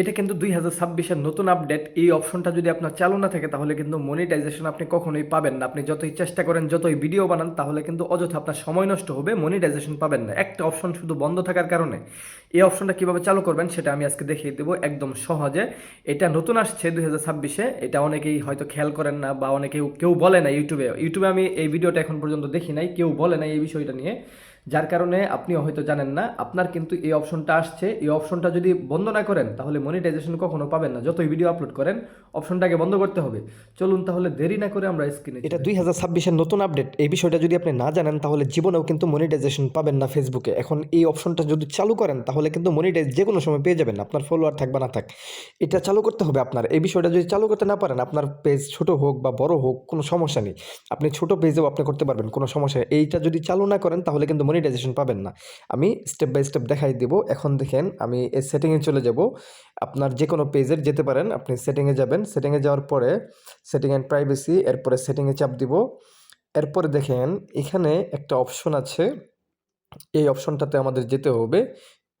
এটা কিন্তু দুই হাজার ছাব্বিশের নতুন আপডেট এই অপশনটা যদি আপনার চালু না থাকে, তাহলে কিন্তু মনিটাইজেশন আপনি কখনোই পাবেন না। আপনি যতই চেষ্টা করেন, যতই ভিডিও বানান, তাহলে কিন্তু অযথা আপনার সময় নষ্ট হবে মনিটাইজেশন পাবেন না। একটা অপশন শুধু বন্ধ থাকার কারণে। এই অপশনটা কীভাবে চালু করবেন সেটা আমি আজকে দেখিয়ে দেবো একদম সহজে। এটা নতুন আসছে দুই হাজার ছাব্বিশে এটা অনেকেই হয়তো খেয়াল করেন না বা অনেকেই কেউ বলে না ইউটিউবে। ইউটিউবে আমি এই ভিডিওটা এখন পর্যন্ত দেখি নাই কেউ বলে না এই বিষয়টা নিয়ে। যার কারণে আপনিও হয়তো জানেন না আপনার কিন্তু এই অপশনটা আসছে। এই অপশনটা যদি বন্ধ না করেন তাহলে মনিটাইজেশন কখনো পাবেন না। যতই ভিডিও আপলোড করেন অপশনটাকে বন্ধ করতে হবে। চলুন তাহলে দেরি না করে আমরা স্ক্রিনে এটা দুই হাজার ছাব্বিশের নতুন আপডেট এই বিষয়টা যদি আপনি না জানেন তাহলে জীবনেও কিন্তু মনিটাইজেশন পাবেন না ফেসবুকে এখন এই অপশনটা যদি চালু করেন তাহলে কিন্তু মনিটাইজ যে কোনো সময় পেয়ে যাবেন, আপনার ফলোয়ার থাক বা না থাক, এটা চালু করতে হবে আপনার। এই বিষয়টা যদি চালু করতে না পারেন, আপনার পেজ ছোট হোক বা বড় হোক, কোনো সমস্যা নেই। আপনি ছোট পেজেও আপনি করতে পারবেন, কোনো সমস্যা নেই। এইটা যদি চালু না করেন, তাহলে কিন্তু মনিটাইজেশন পাবেন না। আমি স্টেপ বাই স্টেপ দেখাই দিব। এখন দেখেন, আমি এই সেটিংয়ে চলে যাব। আপনার যে কোনো পেজের যেতে পারেন, আপনি সেটিংয়ে যাবেন। সেটিংয়ে যাওয়ার পরে সেটিং অ্যান্ড প্রাইভেসি এরপরে সেটিংয়ে চাপ দিব। এরপরে দেখেন, এখানে একটা অপশন আছে। এই অপশনটাতে আমাদের যেতে হবে।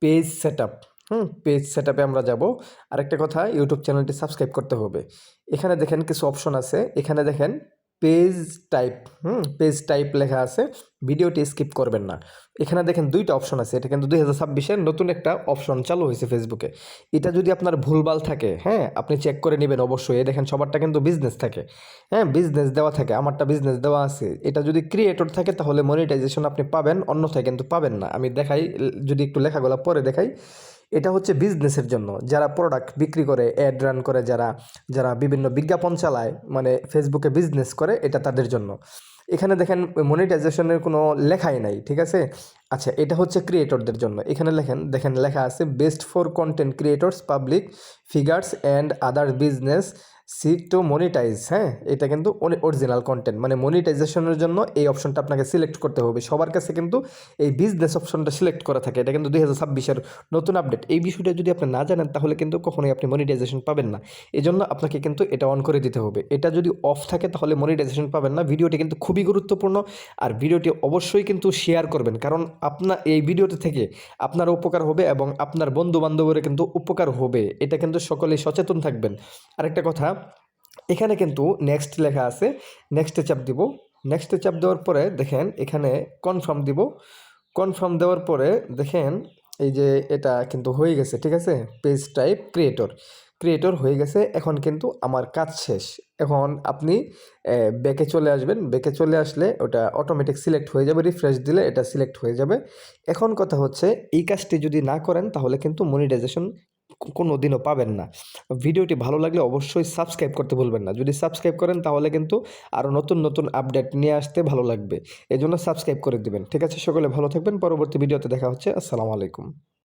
Page set up hmm, page set আপে আমরা যাব। আরেকটা কথা, ইউটিউব চ্যানেলটি সাবস্ক্রাইব করতে হবে। এখানে দেখেন কিছু অপশন আছে। এখানে দেখেন পেজ টাইপ হুম পেজ টাইপ লেখা আছে, ভিডিওটি স্কিপ করবেন না। এখানে দেখেন দুইটা অপশন আছে, এটা কিন্তু দুই হাজার ছাব্বিশের নতুন একটা অপশন চালু হয়েছে ফেসবুকে এটা যদি আপনার ভুলভাল থাকে হ্যাঁ আপনি চেক করে নেবেন অবশ্যই। দেখেন সবারটা কিন্তু বিজনেস থাকে হ্যাঁ বিজনেস দেওয়া থাকে, আমারটা বিজনেস দেওয়া আছে। এটা যদি ক্রিয়েটর থাকে, তাহলে মনিটাইজেশন আপনি পাবেন, অন্যথায় কিন্তু পাবেন না। আমি দেখাই, যদি একটু লেখাগুলো পরে দেখাই। এটা হচ্ছে বিজনেসের জন্য। যারা প্রোডাক্ট বিক্রি করে অ্যাড রান করে, যারা যারা বিভিন্ন বিজ্ঞাপন চালায় মানে ফেসবুকে বিজনেস করে, এটা তাদের জন্য। এখানে দেখেন মনিটাইজেশনের কোনো লেখাই নাই, ঠিক আছে? আচ্ছা এটা হচ্ছে ক্রিয়েটরদের জন্য। এখানে লেখেন, দেখেন লেখা আছে best for content creators public figures and other business sit to monetize হ্যাঁ? এটা কিন্তু অরিজিনাল কন্টেন্ট মানে মনিটাইজেশনের জন্য এই অপশনটা আপনাকে সিলেক্ট করতে হবে। সবার কাছে কিন্তু এই বিজনেস অপশনটা সিলেক্ট করা থাকে। এটা কিন্তু দুই হাজার ছাব্বিশের নতুন আপডেট এই বিষয়টা যদি আপনি না জানেন, তাহলে কিন্তু কখনোই আপনি মনিটাইজেশন পাবেন না। এই জন্য আপনাকে কিন্তু এটা অন করে দিতে হবে। এটা যদি অফ থাকে, তাহলে মনিটাইজেশন পাবেন না। ভিডিওটি কিন্তু খুবই গুরুত্বপূর্ণ আর ভিডিওটি অবশ্যই কিন্তু শেয়ার করবেন। কারণ আপনার এই ভিডিওটি থেকে আপনার উপকার হবে এবং আপনার বন্ধু বান্ধবের কিন্তু উপকার হবে। এটা কিন্তু সকলেই সচেতন থাকবেন। আরেকটা কথা এখানে কিন্তু নেক্সট লেখা আছে নেক্সটে চাপ দিব। নেক্সটে চাপ দেওয়ার পরে দেখেন এখানে কনফার্ম দিব। কনফার্ম দেওয়ার পরে দেখেন এই যে এটা কিন্তু হয়ে গেছে ঠিক আছে? পেজ টাইপ ক্রিয়েটর ক্রিয়েটর হয়ে গেছে এখন কিন্তু আমার কাজ শেষ। এখন আপনি ব্যাকে চলে আসবেন। ব্যাকে চলে আসলে ওটা অটোমেটিক সিলেক্ট হয়ে যাবে রিফ্রেশ দিলে এটা সিলেক্ট হয়ে যাবে। এখন কথা হচ্ছে এই কাজটি যদি না করেন তাহলে কিন্তু মনিটাইজেশন কোনো দিনও পাবেন না। ভিডিওটি ভালো লাগলে অবশ্যই সাবস্ক্রাইব করতে ভুলবেন না। যদি সাবস্ক্রাইব করেন তাহলে কিন্তু আরও নতুন নতুন আপডেট নিয়ে আসতে ভালো লাগবে। এজন্য সাবস্ক্রাইব করে দিবেন। ঠিক আছে, সকলে ভালো থাকবেন। পরবর্তী ভিডিওতে দেখা হচ্ছে। আসসালামু আলাইকুম।